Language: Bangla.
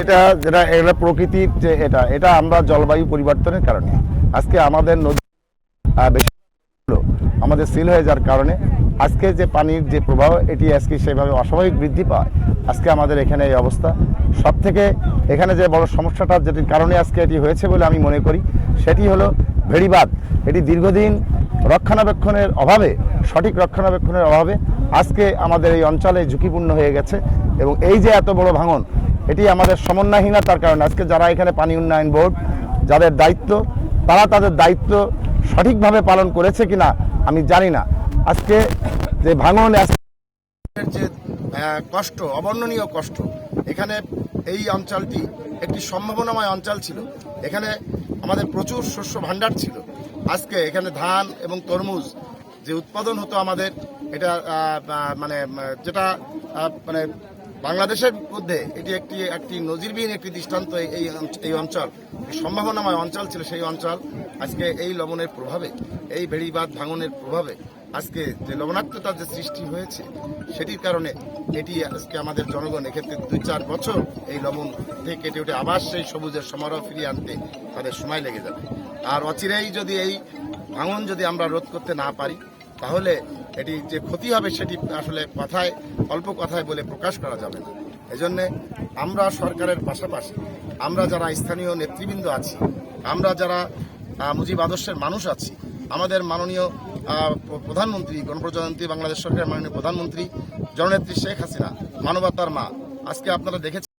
এটা যেটা এটা প্রকৃতির যে এটা এটা আমরা জলবায়ু পরিবর্তনের কারণে। আজকে আমাদের নদী বেশি আমাদের সিল হয়ে যাওয়ার কারণে। আজকে যে পানির যে প্রবাহ, এটি আজকে সেভাবে অস্বাভাবিক বৃদ্ধি পায়। আজকে আমাদের এখানে এই অবস্থা। সব থেকে এখানে যে বড় সমস্যাটা, যেটির কারণে আজকে এটি হয়েছে বলে আমি মনে করি, সেটি হলো ভেড়িবাদ। এটি দীর্ঘদিন রক্ষণাবেক্ষণের অভাবে, সঠিক রক্ষণাবেক্ষণের অভাবে আজকে আমাদের এই অঞ্চলে ঝুঁকিপূর্ণ হয়ে গেছে এবং এই যে এত বড় ভাঙন এটি আমাদের সমন্বয়হীনতার কারণে আজকে যারা এখানে পানি উন্নয়ন বোর্ড, যাদের দায়িত্ব, তারা তাদের দায়িত্ব সঠিকভাবে পালন করেছে কিনা আমি জানি না। আজকে যে ভাঙন যে কষ্ট, অবর্ণনীয় কষ্ট, এখানে এই অঞ্চলটি একটি সম্ভাবনাময় অঞ্চল ছিল। এখানে আমাদের প্রচুর শস্য ভাণ্ডার ছিল। আজকে এখানে ধান এবং তরমুজ যে উৎপাদন হতো আমাদের, এটা মানে যেটা মানে বাংলাদেশের মধ্যে এটি একটি একটি নজিরবিহীন একটি দৃষ্টান্ত এই- এই অঞ্চল। সম্ভাবনাময় অঞ্চল ছিল সেই অঞ্চল। আজকে এই লবণের প্রভাবে, এই বেড়িবাদ ভাঙনের প্রভাবে, আজকে যে লবণাক্ততার যে সৃষ্টি হয়েছে, সেটির কারণে এটি আজকে আমাদের জনগণ এক্ষেত্রে দুই, চার বছর এই লবণ থেকে কেটে উঠে আবার সেই সবুজের সমারোহ ফিরিয়ে আনতে তাদের সময় লেগে যাবে। আর অচিরেই যদি এই ভাঙন যদি আমরা রোধ করতে না পারি তাহলে এটি যে ক্ষতি হবে সেটি আসলে কথায়, অল্প কথায় বলে প্রকাশ করা যাবে না। এজন্যে আমরা সরকারের পাশাপাশি, আমরা যারা স্থানীয় নেতৃবৃন্দ আছি, আমরা যারা মুজিব আদর্শের মানুষ আছি, আমাদের মাননীয় প্রধানমন্ত্রী, গণপ্রজাতন্ত্রী বাংলাদেশ সরকারের মাননীয় প্রধানমন্ত্রী জননেত্রী শেখ হাসিনা, মানবতার মা, আজকে আপনারা দেখেছেন